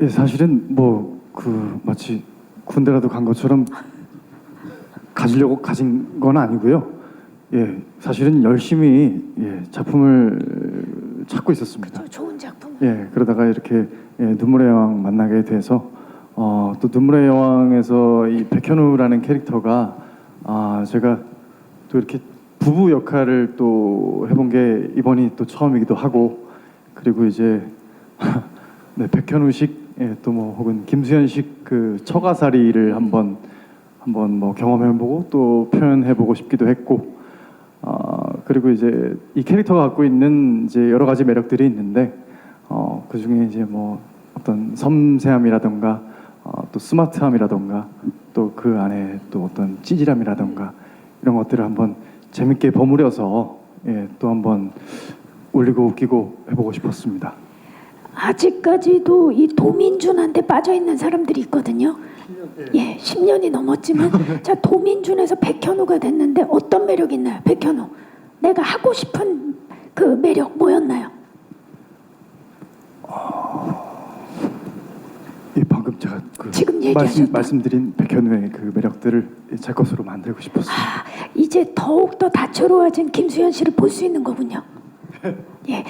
예, 사실은 뭐 그 마치 군대라도 간 것처럼 가지려고 가진 건 아니고요. 예, 사실은 열심히 예, 작품을 찾고 있었습니다. 저 좋은 작품. 예, 그러다가 이렇게 예, 눈물의 여왕 만나게 돼서 어, 또 눈물의 여왕에서 이 백현우라는 캐릭터가 아 제가 또 이렇게 부부 역할을 또 해본 게 이번이 또 처음이기도 하고 그리고 이제 네, 백현우식 예, 또뭐 혹은 김수현식 그 처가살이를 한번 한번 뭐 경험해보고 또 표현해보고 싶기도 했고 어, 그리고 이제 이 캐릭터가 갖고 있는 이제 여러 가지 매력들이 있는데 어, 그 중에 이제 뭐 어떤 섬세함이라던가 어, 또 스마트함이라던가 또 그 안에 또 어떤 찌질함이라던가 이런 것들을 한번 재밌게 버무려서 예, 또 한번 올리고 웃기고 해보고 싶었습니다. 아직까지도 이 도민준한테 빠져 있는 사람들이 있거든요. 예, 10년이 넘었지만 자 도민준에서 백현우가 됐는데 어떤 매력 있나요, 백현우? 내가 하고 싶은 그 매력 뭐였나요? 이 방금 제가 그 지금 말씀. 말씀드린 백현우의 그 매력들을 제 것으로 만들고 싶었습니다. 아, 이제 더욱 더 다채로워진 김수현 씨를 볼 수 있는 거군요. 예,